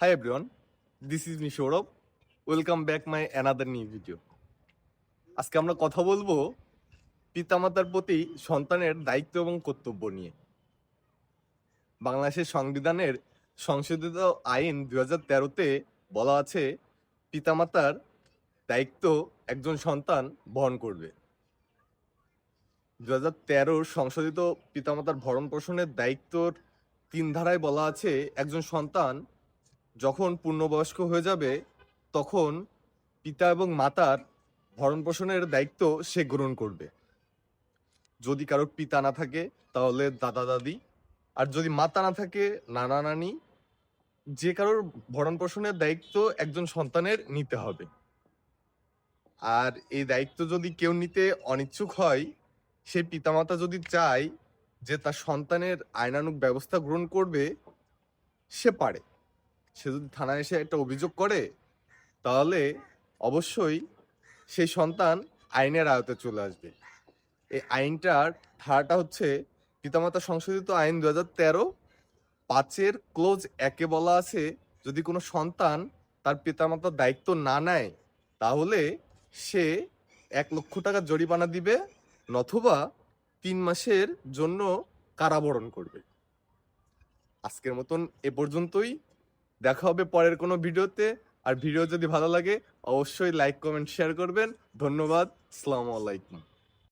Hi everyone, this is me Saurabh. Welcome back my another new video. আজকে আমরা কথা বলব পিতামাতার প্রতি সন্তানের দায়িত্ব এবং কর্তব্য নিয়ে বাংলাদেশের সংবিধানের সংশোধিত আইন দুই হাজার তেরোতে বলা আছে পিতামাতার দায়িত্ব একজন সন্তান বহন করবে দু হাজার তেরোর সংশোধিত পিতামাতার ভরণ পোষণের দায়িত্বর তিন ধারায় বলা আছে একজন সন্তান যখন পূর্ণবয়স্ক হয়ে যাবে, তখন পিতা এবং মাতার ভরণ পোষণের দায়িত্ব সে গ্রহণ করবে। যদি কারোর পিতা না থাকে, তাহলে দাদা, দাদি। আর যদি মাতা না থাকে, নানা, নানি, যে কারোর ভরণ পোষণের দায়িত্ব একজন সন্তানের নিতে হবে। আর এই দায়িত্ব যদি কেউ নিতে অনিচ্ছুক হয় সেই পিতামাতা যদি চায় যে তার সন্তানের আইনানুগ ব্যবস্থা গ্রহণ করবে, সে পারে। সে যদি থানায় এসে একটা অভিযোগ করে, তাহলে অবশ্যই সেই সন্তান আইনের আয়তে চলে আসবে। এই আইনটার ধারাটা হচ্ছে পিতামাতা সংশোধিত আইন দু হাজার তেরো, পাঁচের ক্লোজ একে বলা আছে, যদি কোনো সন্তান তার পিতামাতার দায়িত্ব না নেয়, তাহলে সে এক লক্ষ টাকা জরিমানা দিবে নথবা তিন মাসের জন্য কারাবরণ করবে। আজকের মতন এ পর্যন্তই। দেখা হবে পরের কোনো ভিডিওতে। আর ভিডিও যদি ভালো লাগে, অবশ্যই লাইক কমেন্ট শেয়ার করবেন। ধন্যবাদ। আসসালামু আলাইকুম।